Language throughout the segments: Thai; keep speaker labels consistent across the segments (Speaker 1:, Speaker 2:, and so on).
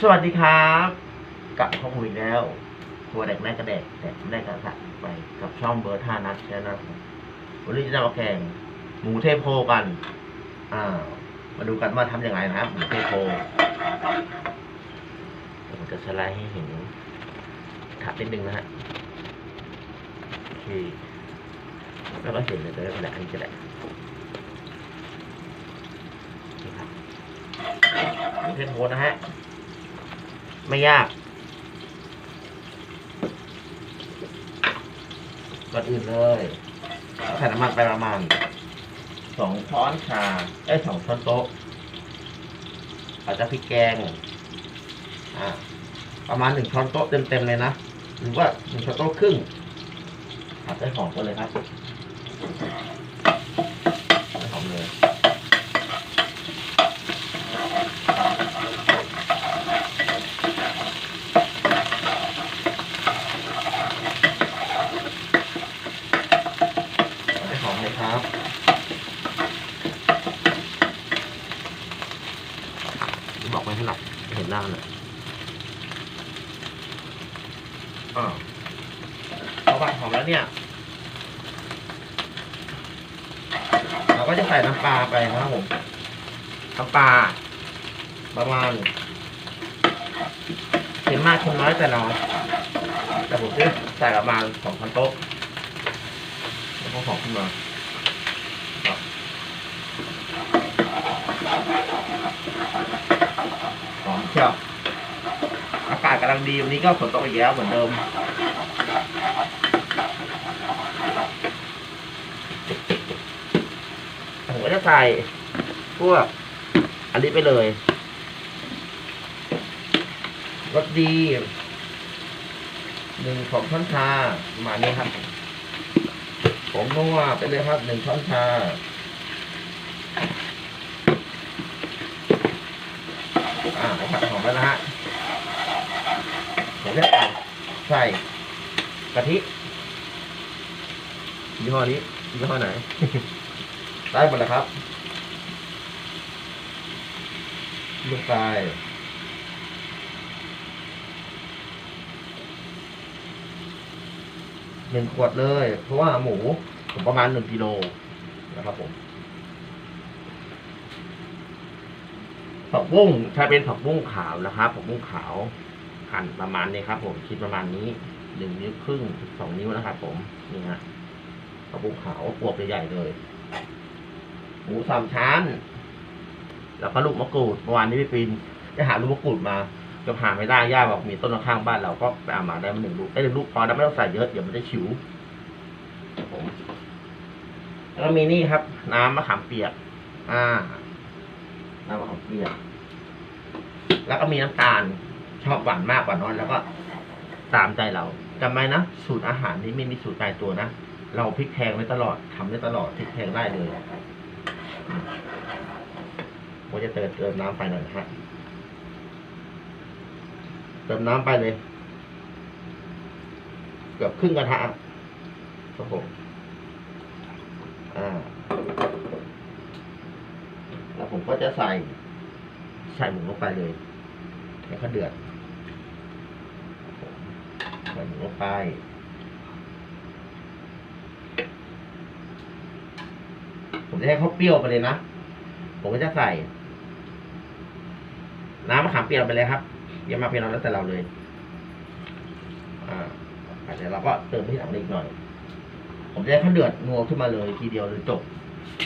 Speaker 1: สวัสดีครับ กลับเข้ามาอีกแล้วครัวแดกแรกกระแดกแดกแรกกระสักไปกับช่องเบอร์ท่านัดแนะครับวันนี้จะมาแข่งหมูเทพโพกัน อ่า มาดูกันว่าทำยังไงนะครับ หมูเทพโพผมจะสไลด์ให้เห็นถัดนิดนึงนะฮะโอเคแล้วก็เห็นเลยจะได้แหละอันนี้จะได้นี่ครับหมูเทพโพนะฮะ ไม่ยาก ก่อนอื่นเลยใส่น้ำมันไปประมาณสองช้อนชาเอ้ยสองช้อนโต๊ะอาจจะพริกแกง อ่า ประมาณหนึ่งช้อนโต๊ะเต็มๆเลยนะ หรือว่าหนึ่งช้อนโต๊ะครึ่งผัดให้หอมกันเลยครับให้หอมเลย ให้หอมเลยครับ บอกไว้ ให้หนักเห็นหน้าหน่อยอ่าพอผัดหอมแล้วเนี่ย เราก็จะใส่น้ำปลาไปนะครับผมน้ำปลาประมาณเค็มมากเค็มน้อยแต่น้อยแต่ผมจะใส่ประมาณสองช้อนโต๊ะแล้วก็หอมขึ้นมาครับหอมเชียว อากาศกำลังดีวันนี้ก็ฝนตกอีกแล้วเหมือนเดิม ผมก็จะใส่พวกอันนี้ไปเลยรสดีหนึ่งของช้อนชาประมาณนี้ครับ ผมนัวไปเลยครับหนึ่งช้อนชา อ่าผัดหอมแล้วนะฮะผมจะใส่กะทิยี่ห้อนี้ยี่ห้อไหน ได้หมดเลยครับลูกไปหนึ่งขวดเลย เพราะว่าหมูผมประมาณหนึ่งกิโลนะครับผม ผักบุ้งถ้าเป็นผักบุ้งขาวนะครับผักบุ้งขาวหั่นประมาณนี้ครับ ผมคิดประมาณนี้หนึ่งนิ้วครึ่งสองนิ้วนะครับผมนี่ฮะผักบุ้งขาวปวกใหญ่ๆเลยหมูสามชั้น แล้วก็ลูกมะกรูดเมื่อวานนี้พี่ปีนไปหาลูกมะกรูดมาจนหาไม่ได้ย่าบอกมีต้นข้างบ้านเราก็ไปเอามาได้มาหนึ่งลูกได้หนึ่งลูกพอแล้วไม่ต้องใส่เยอะเดี๋ยวมันจะฉิวผมแล้วมีนี่ครับ น้ำมะขามเปียก อ่า น้ำมะขามเปียกแล้วก็มีน้ำตาลชอบหวานมากหวานน้อยแล้วก็ตามใจเราจำไว้นะสูตรอาหารนี้ไม่มีสูตรตายตัวนะเราพริกแพงไว้ตลอดทำได้ตลอดพริกแพงได้เลยผมจะเติมเติมน้ำไปหน่อยนะฮะเติมน้ำไปเลย เกือบครึ่งกระทะครับผมอ่า ผมก็จะใส่ใส่หมูลงไปเลยให้เขาเดือดใส่หมูลงไปผมจะให้เขาเปรี้ยวไปเลยนะ ผมก็จะใส่ น้ำมะขามเปียกไปเลยครับเยี่ยมากเพียงเราแล้วแต่เราเลย อ่าเดี๋ยวเราก็เติมที่หลังอีกหน่อย ผมจะให้เขาเดือดงัวขึ้นมาเลยทีเดียวเลยจบ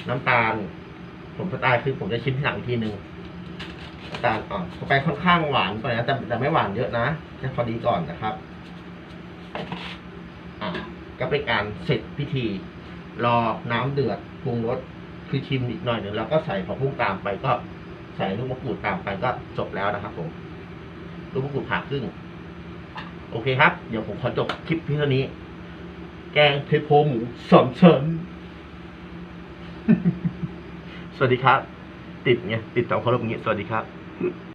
Speaker 1: น้ำตาล ผมสไตล์คือผมจะชิมที่หลังอีกทีหนึ่งน้ำตาลอ่อนเข้าไปค่อนข้างหวานไปนะแต่แต่ไม่หวานเยอะนะแค่พอดีก่อนนะครับ อ่า ก็เป็นการเสร็จพิธี รอน้ำเดือดปรุงรสคือชิมอีกหน่อยหนึ่งแล้วก็ใส่ผักบุ้งตามไปก็ใส่ลูกมะกรูดตามไปก็จบแล้วนะครับ ผมลูกมะกรูดผ่าครึ่งโอเคครับ เดี๋ยวผมขอจบคลิปเพียงเท่านี้ แกงเทโพหมูสามชั้น สวัสดีครับ ติดไงติดสอเคารบอย่างงี้ สวัสดีครับ